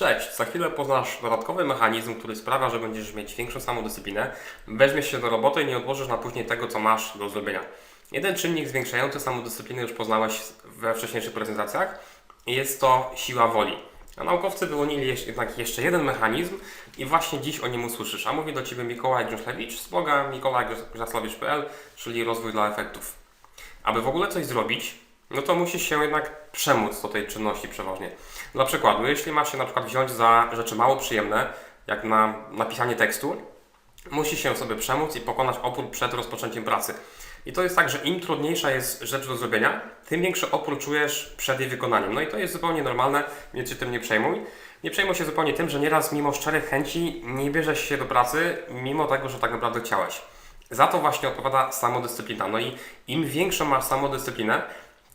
Cześć, za chwilę poznasz dodatkowy mechanizm, który sprawia, że będziesz mieć większą samodyscyplinę, weźmiesz się do roboty i nie odłożysz na później tego, co masz do zrobienia. Jeden czynnik zwiększający samodyscyplinę już poznałeś we wcześniejszych prezentacjach jest to siła woli. A naukowcy wyłonili jednak jeszcze jeden mechanizm i właśnie dziś o nim usłyszysz. A mówi do Ciebie Mikołaj Grząszlewicz z bloga mikołajgrząszlewicz.pl, czyli rozwój dla efektów. Aby w ogóle coś zrobić, no to musisz się jednak przemóc do tej czynności przeważnie. Dla przykładu, jeśli masz się na przykład wziąć za rzeczy mało przyjemne, jak na napisanie tekstu, musisz się sobie przemóc i pokonać opór przed rozpoczęciem pracy. I to jest tak, że im trudniejsza jest rzecz do zrobienia, tym większy opór czujesz przed jej wykonaniem. No i to jest zupełnie normalne, więc się tym nie przejmuj. Nie przejmuj się zupełnie tym, że nieraz mimo szczerych chęci nie bierzesz się do pracy, mimo tego, że tak naprawdę chciałeś. Za to właśnie odpowiada samodyscyplina. No i im większą masz samodyscyplinę,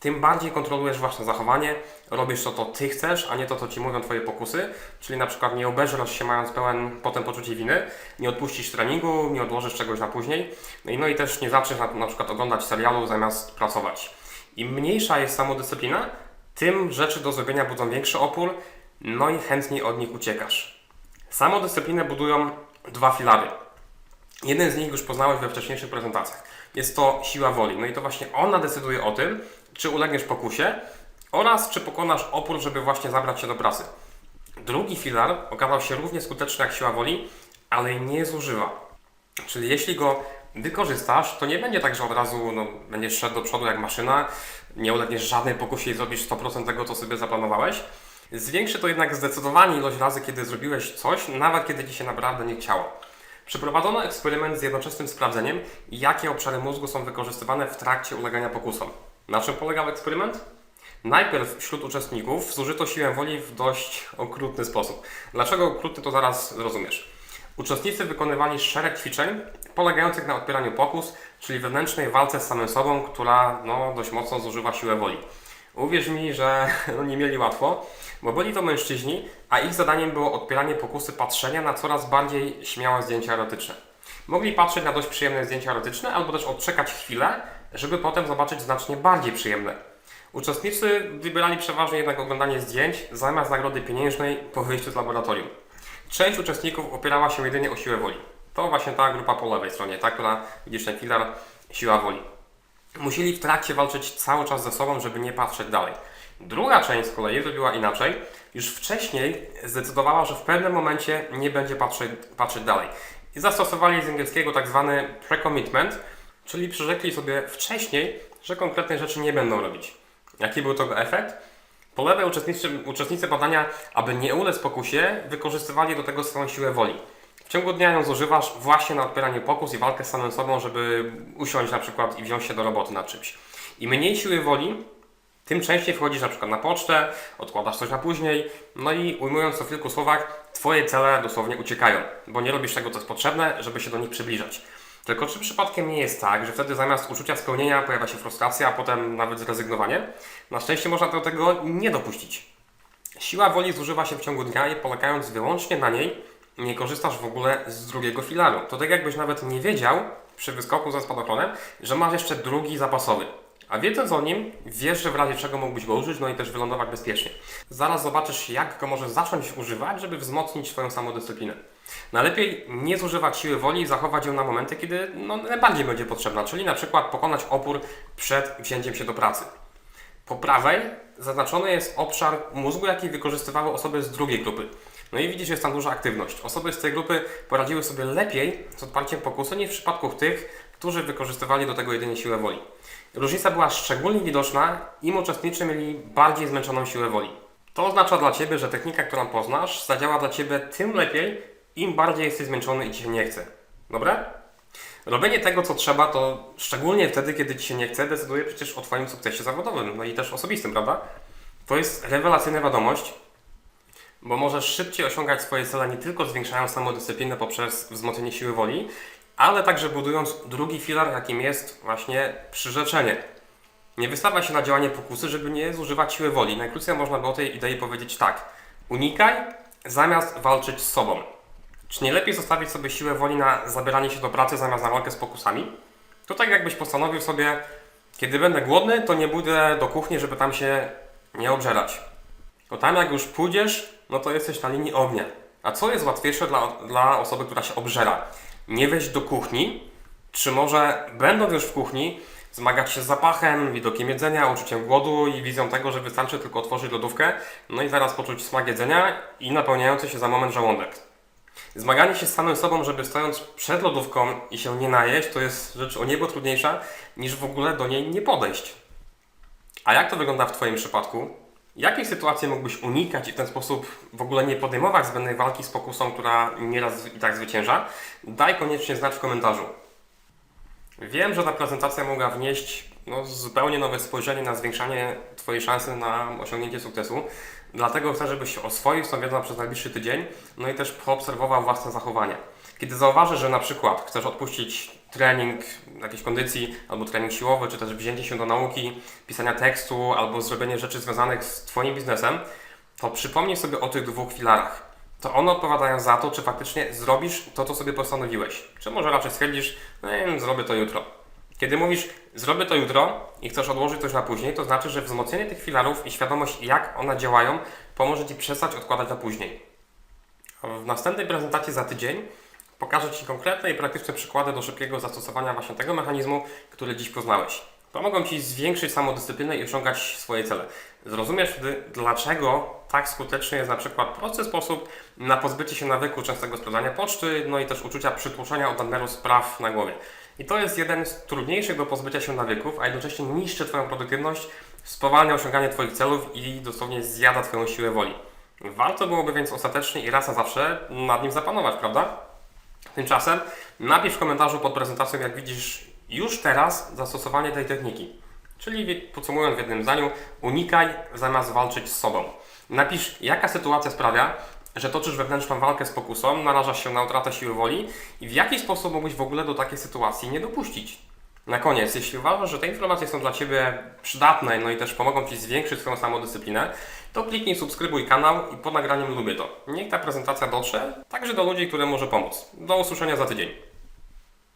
tym bardziej kontrolujesz własne zachowanie, robisz to, co ty chcesz, a nie to, co ci mówią twoje pokusy, czyli na przykład nie obeżrasz się mając pełen potem poczucie winy, nie odpuścisz treningu, nie odłożysz czegoś na później, no i, no też nie zaczniesz na, na przykład oglądać serialu zamiast pracować. Im mniejsza jest samodyscyplina, tym rzeczy do zrobienia budzą większy opór, no i chętniej od nich uciekasz. Samodyscyplinę budują dwa filary. Jeden z nich już poznałeś we wcześniejszych prezentacjach. Jest to siła woli. No i to właśnie ona decyduje o tym, czy ulegniesz pokusie oraz czy pokonasz opór, żeby właśnie zabrać się do pracy. Drugi filar okazał się równie skuteczny jak siła woli, ale nie zużywa. Czyli jeśli go wykorzystasz, to nie będzie tak, że od razu no, będziesz szedł do przodu jak maszyna, nie ulegniesz żadnej pokusie i zrobisz 100% tego, co sobie zaplanowałeś. Zwiększy to jednak zdecydowanie ilość razy, kiedy zrobiłeś coś, nawet kiedy Ci się naprawdę nie chciało. Przeprowadzono eksperyment z jednoczesnym sprawdzeniem, jakie obszary mózgu są wykorzystywane w trakcie ulegania pokusom. Na czym polegał eksperyment? Najpierw wśród uczestników zużyto siłę woli w dość okrutny sposób. Dlaczego okrutny, to zaraz zrozumiesz. Uczestnicy wykonywali szereg ćwiczeń polegających na odpieraniu pokus, czyli wewnętrznej walce z samym sobą, która no, dość mocno zużywa siłę woli. Uwierz mi, że no, nie mieli łatwo, bo byli to mężczyźni, a ich zadaniem było odpieranie pokusy patrzenia na coraz bardziej śmiałe zdjęcia erotyczne. Mogli patrzeć na dość przyjemne zdjęcia erotyczne, albo też odczekać chwilę, żeby potem zobaczyć znacznie bardziej przyjemne. Uczestnicy wybierali przeważnie jednak oglądanie zdjęć zamiast nagrody pieniężnej po wyjściu z laboratorium. Część uczestników opierała się jedynie o siłę woli. To właśnie ta grupa po lewej stronie, ta, która widzisz ten filar, siła woli. Musieli w trakcie walczyć cały czas ze sobą, żeby nie patrzeć dalej. Druga część z kolei zrobiła inaczej. Już wcześniej zdecydowała, że w pewnym momencie nie będzie patrzeć, patrzeć dalej. I zastosowali z angielskiego tak zwany pre-commitment, czyli przyrzekli sobie wcześniej, że konkretnej rzeczy nie będą robić. Jaki był tego efekt? Po lewej uczestnicy, uczestnicy badania, aby nie ulec pokusie, wykorzystywali do tego swoją siłę woli. W ciągu dnia ją zużywasz właśnie na odpieranie pokus i walkę z samym sobą, żeby usiąść na przykład i wziąć się do roboty nad czymś. Im mniej siły woli, tym częściej wchodzisz na przykład na pocztę, odkładasz coś na później, no i ujmując to w kilku słowach, Twoje cele dosłownie uciekają, bo nie robisz tego, co jest potrzebne, żeby się do nich przybliżać. Tylko czy przypadkiem nie jest tak, że wtedy zamiast uczucia spełnienia pojawia się frustracja, a potem nawet zrezygnowanie? Na szczęście można do tego nie dopuścić. Siła woli zużywa się w ciągu dnia i polegając wyłącznie na niej, nie korzystasz w ogóle z drugiego filaru. To tak jakbyś nawet nie wiedział przy wyskoku ze spadochronem, że masz jeszcze drugi zapasowy. A wiedząc o nim, wiesz, że w razie czego mógłbyś go użyć, no i też wylądować bezpiecznie. Zaraz zobaczysz, jak go możesz zacząć używać, żeby wzmocnić swoją samodyscyplinę. Najlepiej nie zużywać siły woli i zachować ją na momenty, kiedy no, najbardziej będzie potrzebna, czyli na przykład pokonać opór przed wzięciem się do pracy. Po prawej zaznaczony jest obszar mózgu, jaki wykorzystywały osoby z drugiej grupy. No i widzisz, jest tam duża aktywność. Osoby z tej grupy poradziły sobie lepiej z odparciem pokusy niż w przypadku tych, którzy wykorzystywali do tego jedynie siłę woli. Różnica była szczególnie widoczna, im uczestnicy mieli bardziej zmęczoną siłę woli. To oznacza dla Ciebie, że technika, którą poznasz, zadziała dla Ciebie tym lepiej, im bardziej jesteś zmęczony i Ci się nie chce. Dobre? Robienie tego, co trzeba, to szczególnie wtedy, kiedy Ci się nie chce, decyduje przecież o Twoim sukcesie zawodowym, no i też osobistym, prawda? To jest rewelacyjna wiadomość, bo możesz szybciej osiągać swoje cele nie tylko zwiększając samodyscyplinę poprzez wzmocnienie siły woli, ale także budując drugi filar, jakim jest właśnie przyrzeczenie. Nie wystawia się na działanie pokusy, żeby nie zużywać siły woli. Najkrócej można by o tej idei powiedzieć tak. Unikaj zamiast walczyć z sobą. Czy nie lepiej zostawić sobie siłę woli na zabieranie się do pracy zamiast na walkę z pokusami? To tak jakbyś postanowił sobie, kiedy będę głodny, to nie pójdę do kuchni, żeby tam się nie obżerać. To tam jak już pójdziesz, no to jesteś na linii ognia. A co jest łatwiejsze dla, dla osoby, która się obżera? Nie wejść do kuchni, czy może będąc już w kuchni, zmagać się z zapachem, widokiem jedzenia, uczuciem głodu i wizją tego, że wystarczy tylko otworzyć lodówkę, no i zaraz poczuć smak jedzenia i napełniający się za moment żołądek. Zmaganie się z samym sobą, żeby stojąc przed lodówką i się nie najeść, to jest rzecz o niebo trudniejsza, niż w ogóle do niej nie podejść. A jak to wygląda w Twoim przypadku? Jakiej sytuacji mógłbyś unikać i w ten sposób w ogóle nie podejmować zbędnej walki z pokusą, która nieraz i tak zwycięża? Daj koniecznie znać w komentarzu. Wiem, że ta prezentacja mogła wnieść no, zupełnie nowe spojrzenie na zwiększanie Twojej szansy na osiągnięcie sukcesu. Dlatego chcę, żebyś oswoił z tą przez najbliższy tydzień, no i też poobserwował własne zachowanie. Kiedy zauważysz, że na przykład chcesz odpuścić trening jakiejś kondycji, albo trening siłowy, czy też wzięcie się do nauki, pisania tekstu, albo zrobienie rzeczy związanych z Twoim biznesem, to przypomnij sobie o tych dwóch filarach. To one odpowiadają za to, czy faktycznie zrobisz to, co sobie postanowiłeś. Czy może raczej stwierdzisz, no nie wiem, zrobię to jutro. Kiedy mówisz, zrobię to jutro i chcesz odłożyć coś na później, to znaczy, że wzmocnienie tych filarów i świadomość, jak one działają, pomoże Ci przestać odkładać na później. W następnej prezentacji za tydzień pokażę Ci konkretne i praktyczne przykłady do szybkiego zastosowania właśnie tego mechanizmu, który dziś poznałeś. Pomogą Ci zwiększyć samodyscyplinę i osiągać swoje cele. Zrozumiesz wtedy, dlaczego tak skuteczny jest na przykład prosty sposób na pozbycie się nawyku częstego sprawdzania poczty, no i też uczucia przytłoczenia od nadmiaru spraw na głowie. I to jest jeden z trudniejszych do pozbycia się nawyków, a jednocześnie niszczy Twoją produktywność, spowalnia osiąganie Twoich celów i dosłownie zjada Twoją siłę woli. Warto byłoby więc ostatecznie i raz na zawsze nad nim zapanować, prawda? Tymczasem napisz w komentarzu pod prezentacją, jak widzisz już teraz zastosowanie tej techniki. Czyli podsumując w jednym zdaniu, unikaj zamiast walczyć z sobą. Napisz, jaka sytuacja sprawia, że toczysz wewnętrzną walkę z pokusą, narażasz się na utratę siły woli i w jaki sposób mógłbyś w ogóle do takiej sytuacji nie dopuścić. Na koniec, jeśli uważasz, że te informacje są dla Ciebie przydatne, no i też pomogą Ci zwiększyć swoją samodyscyplinę, to kliknij subskrybuj kanał i pod nagraniem lubię to. Niech ta prezentacja dotrze także do ludzi, którym może pomóc. Do usłyszenia za tydzień.